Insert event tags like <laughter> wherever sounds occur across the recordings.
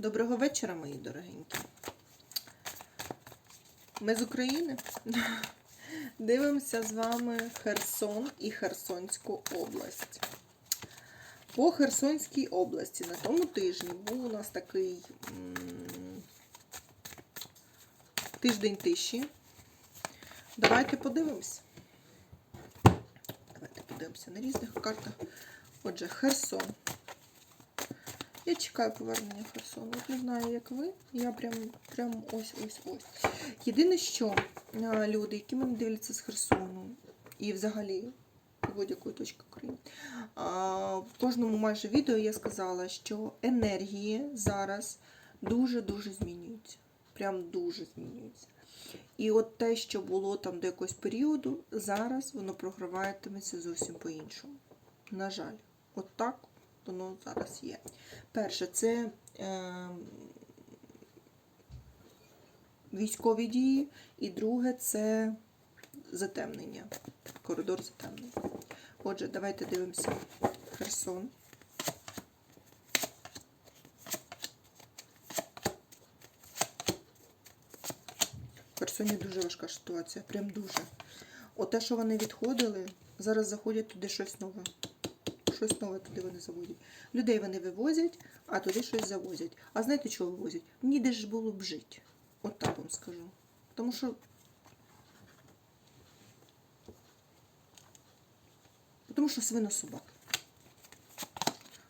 Доброго вечора, мої дорогенькі. Ми з України <laughs> дивимося з вами Херсон і Херсонську область. По Херсонській області на тому тижні був у нас такий тиждень тиші. Давайте подивимося. Давайте подивимося на різних картах. Отже, Херсон. Я чекаю повернення Херсону. Не знаю, як ви. Я прям, прям ось ось ось. Єдине, що люди, які мене дивляться з Херсону, і взагалі будь-якої точки України, в кожному майже відео я сказала, що енергії зараз дуже-дуже змінюються. Прям дуже змінюються. І от те, що було там до якогось періоду, зараз воно програватиметься зовсім по-іншому. На жаль, от так воно зараз є. Перше, це е, військові дії, і друге це затемнення. Коридор затемнення. Отже, давайте дивимося Херсон. Херсоні дуже важка ситуація, прям дуже. Оте, що вони відходили, зараз заходять туди щось нове. Щось нове туди вони заводять. Людей вони вивозять, а туди щось завозять. А знаєте, чого вивозять? Ніде ж було б жити. От так вам скажу. Тому що. Тому що свино собак.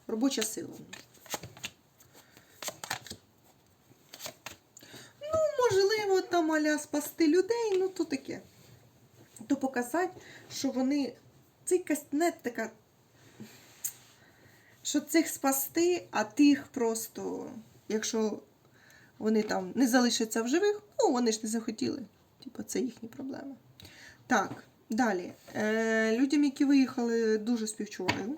Робоча сила. Ну, можливо, там аля спасти людей, ну то таке. То показати, що вони. Це якась не така що цих спасти, а тих просто, якщо вони там не залишаться в живих, ну вони ж не захотіли. Типу, це їхні проблеми. Так, далі. Е, Людям, які виїхали, дуже співчуваю,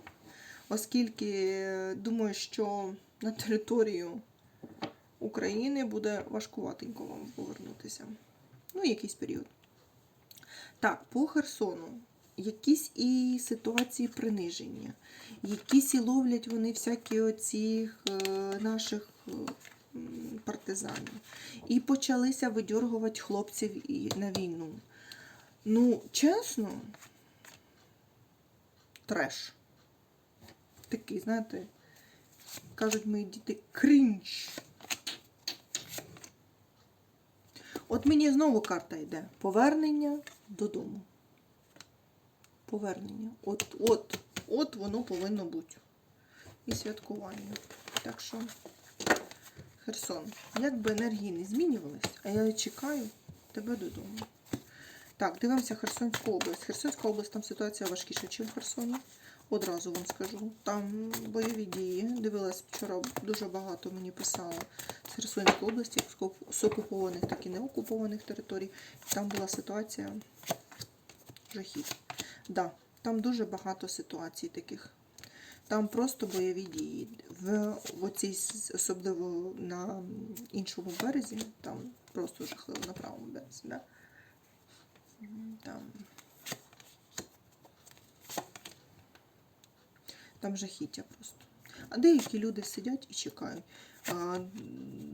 оскільки е, думаю, що на територію України буде важкуватенько вам повернутися. Ну, якийсь період. Так, по Херсону якісь і ситуації приниження, якісь і ловлять вони всякі оцих е, наших е, партизанів. І почалися видьоргувати хлопців на війну. Ну, чесно, треш. Такий, знаєте, кажуть мої діти, крінж. От мені знову карта йде. Повернення додому повернення. От, от, от воно повинно бути. І святкування. Так що, Херсон, як би енергії не змінювались, а я чекаю тебе додому. Так, дивимося Херсонську область. Херсонська область, там ситуація важкіша, ніж в Херсоні. Одразу вам скажу. Там бойові дії. Дивилась вчора дуже багато мені писало з Херсонської області, з окупованих, так і неокупованих територій. Там була ситуація жахіт. Да, там дуже багато ситуацій таких. Там просто бойові дії. В, в оцій, особливо на іншому березі, там просто жахливо на правому березі. Да? Там, там жахіття просто. А деякі люди сидять і чекають. А,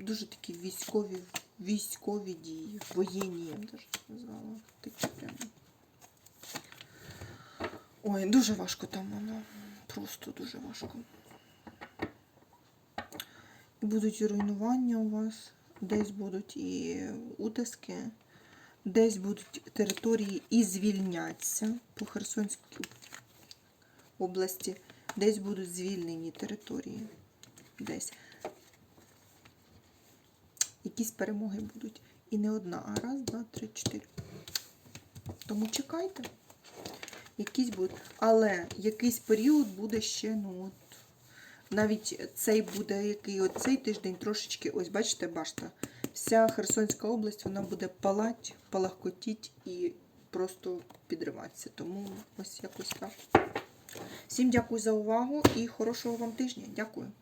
дуже такі військові, військові дії, воєнні, я б навіть назвала. Такі Ой, дуже важко там воно. Просто дуже важко. І будуть і руйнування у вас, десь будуть і утиски, десь будуть території і звільняться по Херсонській області, десь будуть звільнені території. Десь. Якісь перемоги будуть. І не одна, а раз, два, три, чотири. Тому чекайте якісь будуть. Але якийсь період буде ще, ну от, навіть цей буде який от цей тиждень трошечки, ось, бачите, башта. Вся Херсонська область вона буде палать, палахкотіть і просто підриватися. Тому ось якось так. Всім дякую за увагу і хорошого вам тижня. Дякую.